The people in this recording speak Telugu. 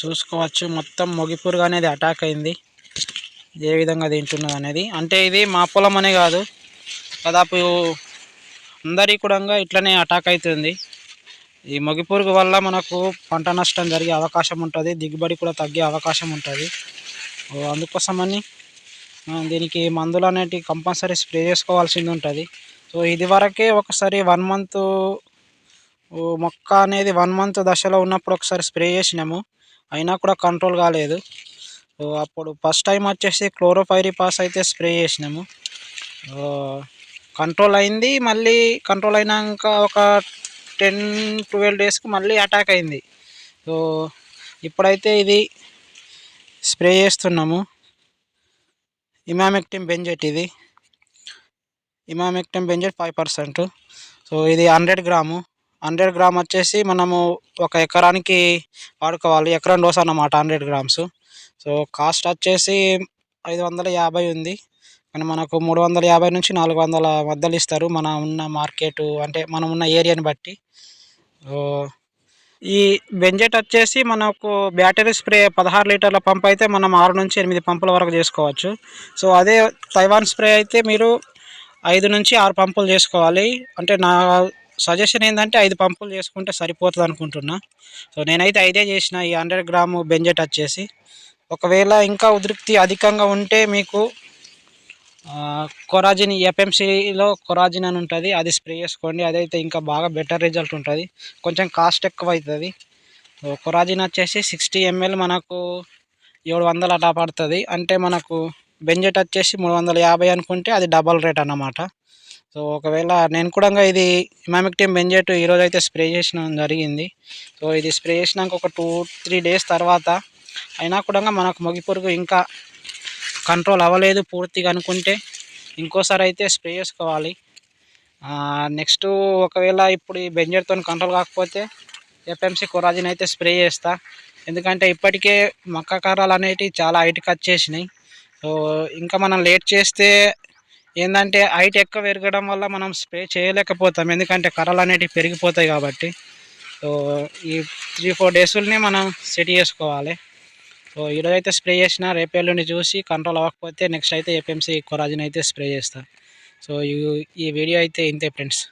చూసుకోవచ్చు. మొత్తం మొగిపురుగు అనేది అటాక్ అయింది. ఏ విధంగా తింటున్నది అనేది. అంటే ఇది మా పొలం అనే కాదు. దాదాపు అందరి కూడా ఇట్లనే అటాక్ అవుతుంది ఈ మొగిపురుగు వల్ల మనకు పంట నష్టం జరిగే అవకాశం ఉంటుంది. దిగుబడి కూడా తగ్గే అవకాశం ఉంటుంది. అందుకోసమని దీనికి మందులు అనేటివి కంపల్సరీ స్ప్రే చేసుకోవాల్సింది ఉంటుంది. సో ఇది వరకే ఒకసారి వన్ మంత్ మొక్క అనేది వన్ మంత్ దశలో ఉన్నప్పుడు ఒకసారి స్ప్రే చేసినాము. అయినా కూడా కంట్రోల్ కాలేదు. సో అప్పుడు ఫస్ట్ టైం వచ్చేసి క్లోరోఫైరిపాస్ అయితే స్ప్రే చేసినాము. కంట్రోల్ అయింది. మళ్ళీ కంట్రోల్ అయినాక ఒక టెన్ ట్వెల్వ్ డేస్కి మళ్ళీ అటాక్ అయింది. సో ఇప్పుడైతే ఇది స్ప్రే చేస్తున్నాము. ఇమామెక్టిన్ బెంజెట్ ఇది. Emamectin benzoate five percent. So ఇది హండ్రెడ్ గ్రాము. హండ్రెడ్ గ్రామ్ వచ్చేసి మనము ఒక ఎకరానికి వాడుకోవాలి. ఎకరం డోస్ అన్నమాట హండ్రెడ్ గ్రామ్స్. సో కాస్ట్ వచ్చేసి ఐదు వందల యాభై ఉంది. కానీ మనకు మూడు వందల యాభై నుంచి నాలుగు వందల మధ్యలో ఇస్తారు. మన ఉన్న మార్కెట్ అంటే మనం ఉన్న ఏరియాని బట్టి. సో ఈ బెంజెట్ వచ్చేసి మనకు బ్యాటరీ స్ప్రే పదహారు లీటర్ల పంప్ అయితే మనం ఆరు నుంచి ఎనిమిది పంపుల వరకు చేసుకోవచ్చు. సో అదే తైవాన్ స్ప్రే అయితే మీరు ఐదు నుంచి ఆరు పంపులు చేసుకోవాలి. అంటే నా సజెషన్ ఏంటంటే ఐదు పంపులు చేసుకుంటే సరిపోతుంది అనుకుంటున్నా సో నేనైతే ఐదే చేసిన ఈ హండ్రెడ్ గ్రాము బెంజెట్ వచ్చేసి ఒకవేళ ఇంకా ఉదృప్తి అధికంగా ఉంటే మీకు కొరాజిన్ ఎఫ్ఎంసీలో కొరాజిన్ అని ఉంటుంది అది స్ప్రే చేసుకోండి. అదైతే ఇంకా బాగా బెటర్ రిజల్ట్ ఉంటుంది. కొంచెం కాస్ట్ ఎక్కువ అవుతుంది కొరాజిన్ వచ్చేసి సిక్స్టీ ఎంఎల్ మనకు ఏడు వందలు అలా పడుతుంది. అంటే మనకు బెంజెట్ వచ్చేసి మూడు వందల యాభై అనుకుంటే అది డబల్ రేట్ అన్నమాట. సో ఒకవేళ నేను కూడా ఇది టీమ్ బెంజెట్ ఈరోజు అయితే స్ప్రే చేసిన జరిగింది. సో ఇది స్ప్రే చేసినాక ఒక టూ త్రీ డేస్ తర్వాత అయినా కూడా మనకు మొగి పురుగు ఇంకా కంట్రోల్ అవ్వలేదు పూర్తిగా అనుకుంటే ఇంకోసారి అయితే స్ప్రే చేసుకోవాలి. నెక్స్ట్ ఒకవేళ ఇప్పుడు ఈ బెంజర్తో కంట్రోల్ కాకపోతే ఎఫ్ఎంసీ కొరాజిన్ అయితే స్ప్రే చేస్తా. ఎందుకంటే ఇప్పటికే మక్క కారాలు అనేటివి చాలా హైట్కి వచ్చేసినాయి. సో ఇంకా మనం లేట్ చేస్తే ఏంటంటే హైట్ ఎక్కువ పెరగడం వల్ల మనం స్ప్రే చేయలేకపోతాం. ఎందుకంటే కర్రలు అనేటివి పెరిగిపోతాయి కాబట్టి. సో ఈ త్రీ ఫోర్ డేస్ని మనం సెట్ చేసుకోవాలి. సో ఈరోజు అయితే స్ప్రే చేసిన రేపేళ్ళుండి చూసి కంట్రోల్ అవ్వకపోతే నెక్స్ట్ అయితే ఏపీఎంసీ కొరాజిన్ అయితే స్ప్రే చేస్తాను సో ఈ వీడియో అయితే ఇంతే ఫ్రెండ్స్